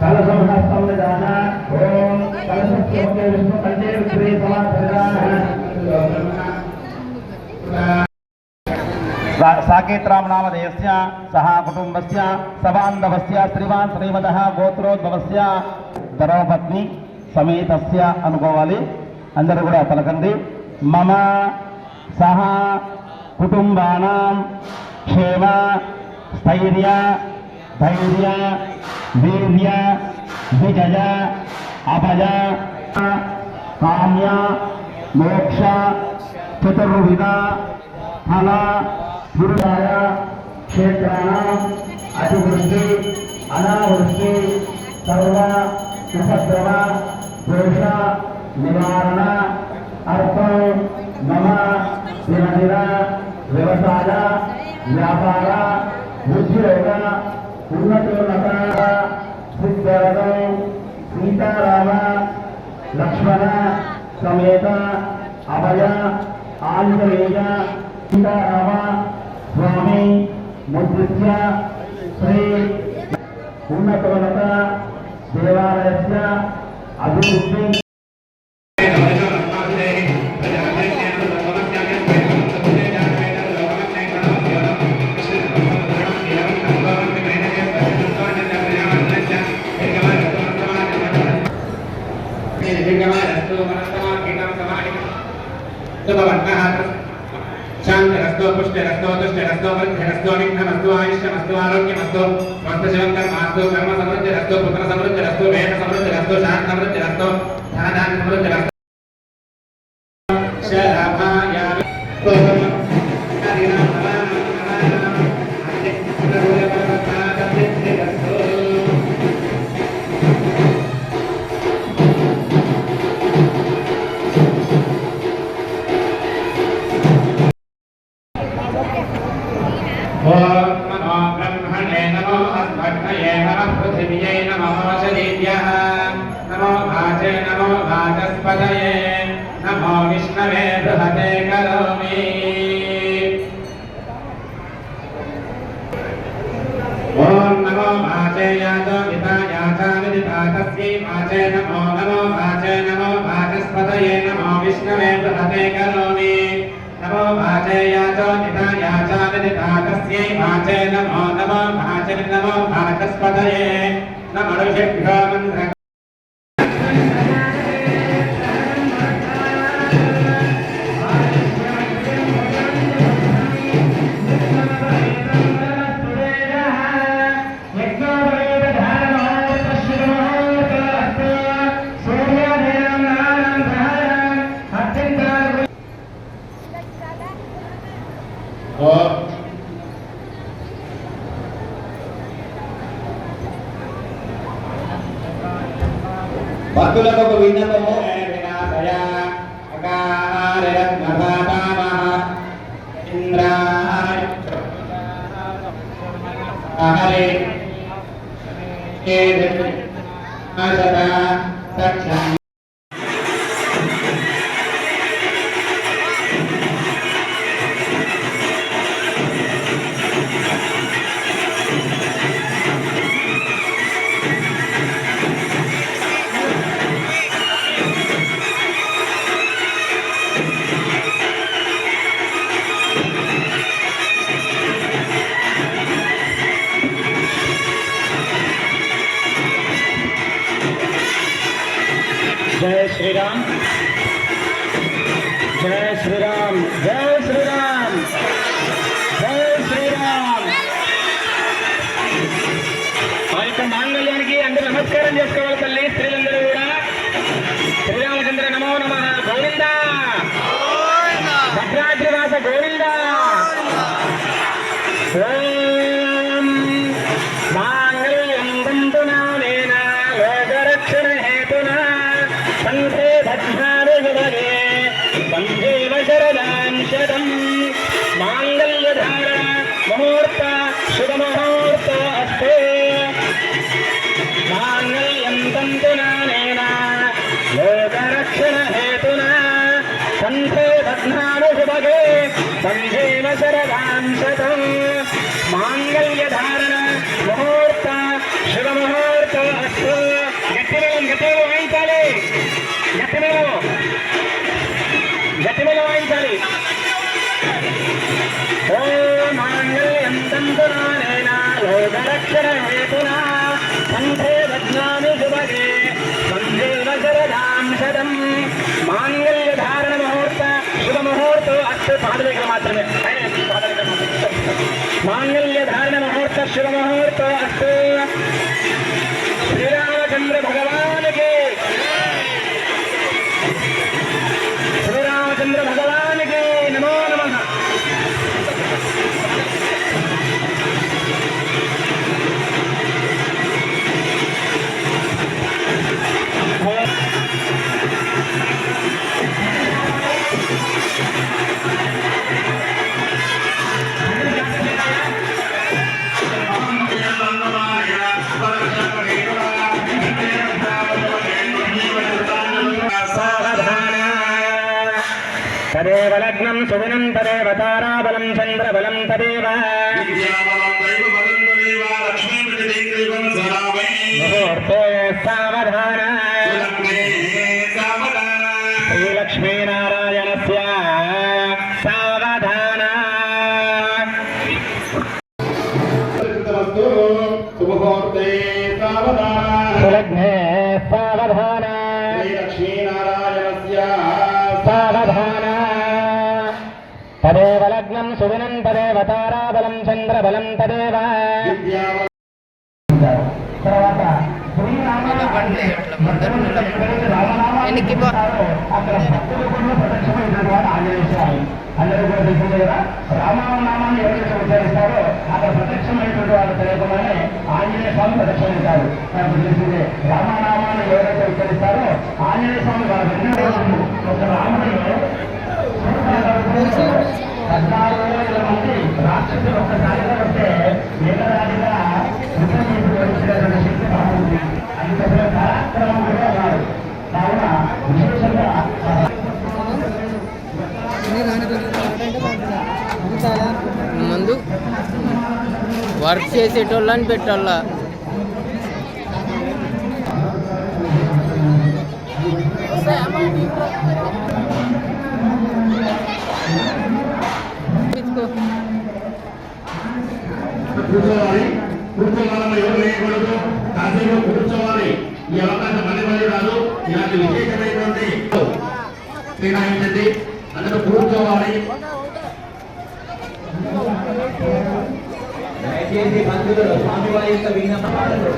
కలసమహస్తం విధాన ఓం కలసత్యోకే విష్ణు కంటే శ్రీ శ్రీవాన్ శ్రీమద గోత్రోద్భవస్య ధర్మపత్ని సమేతస్య అనుకోవాలి అందరూ కూడా పలకండి मम सह कुटुम्बानां क्षेम, स्थर्य, धैर्य वीर विजय, अभय, काम्य, मोक्ष, चतुर्विध, फल दुर्गाय क्षेत्राणां अतिवृष्टि, अनावृष्टि, सर्व, उपद्रव, दोष, निवारण వ్యవసాయ వ్యాపార ఉద్యోగ ఉన్నతోన్నత సిద్ధరథం సీతారామ లక్ష్మణ సమేత అభయ ఆంధ్రవేద సీతారామ స్వామి ముద్రిత్య శ్రీ ఉన్నతోన్నత దేవాలయ అభివృద్ధి శాంతిరస్తో పుష్టిరస్తో తుష్టిరస్తో వృద్ధిరస్తో విఘ్నమస్తో ఆయుష్యమస్తో ఆరోగ్యమస్తో స్వస్థ శివంకర్మాస్తో కర్మ సమృద్ధిరస్తో పుత్ర సమృద్ధిరస్తో వేద సమృద్ధిరస్తో శాంత సమృద్ధిరస్తో ధనధాన్య సమృద్ధిరస్తో బ్రహ్మణే నమో అస్మద్భయే నమః పృథివ్యై నమో శరీభ్యः నమో భాజే నమో భాజస్పదయే నమో విష్ణవే బృహతే కరోమి ఓం నమో భాజే యాదో వితాయాచా విదితా తస్యై భాజే నమో నమో భాజే నమో భాజస్పదయే నమో విష్ణవే బృహతే కరోమి నమో భాజే యాచో వితాయాచా విదితా తస్యై భాజే నమో నమో భాజే నమో భాజస్పదయే నమో భక్తులకు ఒక విన్నపము వినాశయ జయ శ్రీరామ్. జయ శ్రీరామ్ జయ శ్రీరామ్ జయ శ్రీరామ్. ఆ యొక్క మాంగళ్యానికి అందరూ నమస్కారం చేసుకోవాలి. वन्दे भद्रारुगवने वन्देव शरदान् शरम् माङ्गल्यधारा मुहूर्त शुभमुहूर्त अस्ते माङ्गल्यं तन्तुनानेन लोकरक्षणहेतुना सन्धे भद्रारुगवगे वन्देव शरदान् शतम् గట్టిమేళం. గట్టిమేళం వాయించాలి. ఓ మాంగళ్యం తంతునానేన లోకరక్షణ హేతునా కంఠే బధ్నామి శుభగే సంజీవ శరదాం శతం మాంగళ్య ధారణ ముహూర్త శుభ ముహూర్త అక్ష పాద మాత్రమే. మాంగళ్య ధారణ ముహూర్త శుభ ముహూర్త అస్తు తదేవ లగ్నం సుదినం తదేవ తారాబలం చంద్రబలం తదేవ ముహూర్తే సావధాన తదేవ లగ్నం సుదినం తదేవ తారాబలం చంద్రబలం తదేవ విద్యావ తర్వాత శ్రీరామ వెనక్కి పో. అక్కడ భక్తులు కూడా ప్రత్యక్షమైనటువంటి వాడు ఆంజనేయ స్వామి అందరూ కూడా తెలిసిందే కదా రామనామాన్ని ఎవరైతే ఉచ్చరిస్తారో అక్కడ ప్రత్యక్షమైనటువంటి వాడు తెలియకమని ఆంజనేయ స్వామి ప్రత్యక్షమవుతారు. నాకు తెలిసిందే రామనామాన్ని ఎవరైతే ఉచ్చరిస్తారో ఆంజనేయ స్వామి వారు వెన్నో ఒక రాముడిలో ముందు వర్క్ చేసేటోళ్ళని పెట్టాల? కూర్చోవాలి. ఈ అవకాశం మళ్ళీ మళ్ళీ రాదు ఇలాంటి విశేషమైనటువంటి అందరూ కూర్చోవాలి. దయచేసి పంతులు స్వామివారి యొక్క విజ్ఞాపనలు